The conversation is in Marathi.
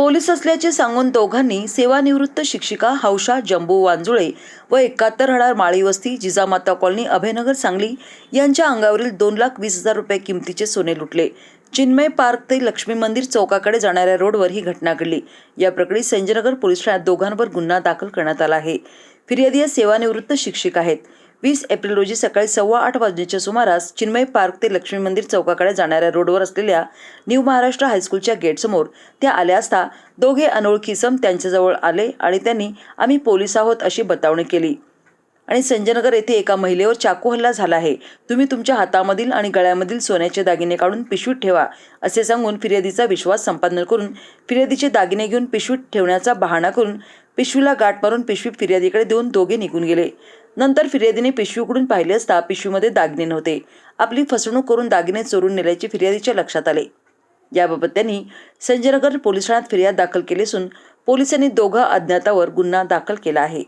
पोलीस असल्याचे सांगून दोघांनी सेवानिवृत्त शिक्षिका हौशा जंबू वांजुळे व एकाहत्तर हडार माळीवस्ती जिजामाता कॉलनी अभयनगर सांगली यांच्या अंगावरील दोन लाख वीस हजार रुपये किमतीचे सोने लुटले. चिन्मय पार्क ते लक्ष्मी मंदिर चौकाकडे जाणाऱ्या रोडवर ही घटना घडली. या प्रकरणी संजयनगर पोलीस ठाण्यात दोघांवर गुन्हा दाखल करण्यात आला आहे. फिर्यादी या सेवानिवृत्त शिक्षिका आहेत. वीस एप्रिल रोजी सकाळी सव्वा आठ वाजण्याच्या सुमारास चिन्मय पार्क ते लक्ष्मी मंदिर चौकाकडे जाणाऱ्या रोडवर असलेल्या न्यू महाराष्ट्र हायस्कूलच्या गेटसमोर त्या आल्या असता दोघे अनोळखी सम त्यांच्याजवळ आले आणि त्यांनी आम्ही पोलीस आहोत अशी बतावणी केली. आणि संजयनगर येथे एका महिलेवर चाकू हल्ला झाला आहे. तुम्ही तुमच्या हातामधील आणि गळ्यामधील सोन्याचे दागिने काढून पिशवीत ठेवा असे सांगून फिर्यादीचा विश्वास संपादन करून फिर्यादीचे दागिने घेऊन पिशवीत ठेवण्याचा बहाणा करून पिशवीला गाठ मारून पिशवी फिर्यादीकडे देऊन दोघे निघून गेले. नंतर फिर्यादीने पिशवी उघडून पाहिले असता पिशवीमध्ये दागिने नव्हते. आपली फसवणूक करून दागिने चोरून नेल्याचे फिर्यादीच्या लक्षात आले. याबाबत त्यांनी संजयनगर पोलीस ठाण्यात फिर्याद दाखल केली असून पोलिसांनी दोघा अज्ञातावर गुन्हा दाखल केला आहे.